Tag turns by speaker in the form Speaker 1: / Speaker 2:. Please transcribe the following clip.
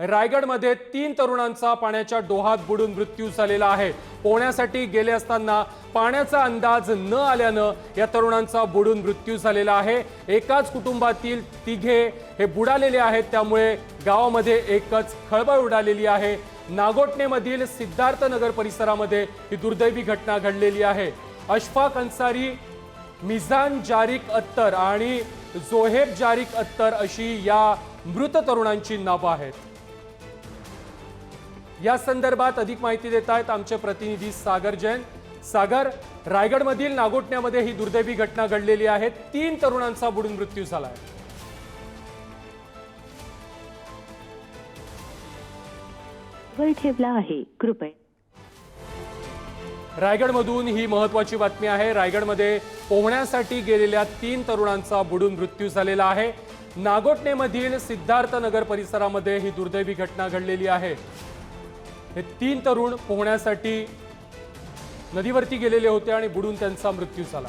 Speaker 1: रायगडमध्ये तीन तरुणांचा पाण्याच्या डोहात बुडून मृत्यू झालेला आहे. पोहण्यासाठी गेले असताना पाण्याचा अंदाज न आल्यानं या तरुणांचा बुडून मृत्यू झालेला आहे. एकाच कुटुंबातील तिघे हे बुडालेले आहेत. त्यामुळे गावामध्ये एकच खळबळ उडालेली आहे. नागोटणेमधील सिद्धार्थनगर परिसरामध्ये ही दुर्दैवी घटना घडलेली आहे. अशफाक अन्सारी मिझान जारिक अत्तर आणि जोहेब जारिक अत्तर अशी या मृत तरुणांची नावं आहेत. या संदर्भात अधिक माहिती देत आहेत आमचे प्रतिनिधी सागर जैन. सागर रायगडमधील नागोटण्यामध्ये ही दुर्दैवी घटना घडलेली आहे. तीन तरुणांचा बुडून मृत्यू झाला आहे
Speaker 2: वर ठेवला आहे. कृपया.
Speaker 1: रायगडमधून ही महत्वाची बातमी आहे. रायगडमध्ये पोहण्यासाठी गेलेल्या तीन तरुणांचा बुडून मृत्यू झालेला आहे. नागोटणेमधील सिद्धार्थनगर परिसरामध्ये ही दुर्दैवी घटना घडलेली आहे. हे तीन तरुण पोहण्यासाठी नदीवरती गेलेले होते आणि बुडून त्यांचा मृत्यू झाला.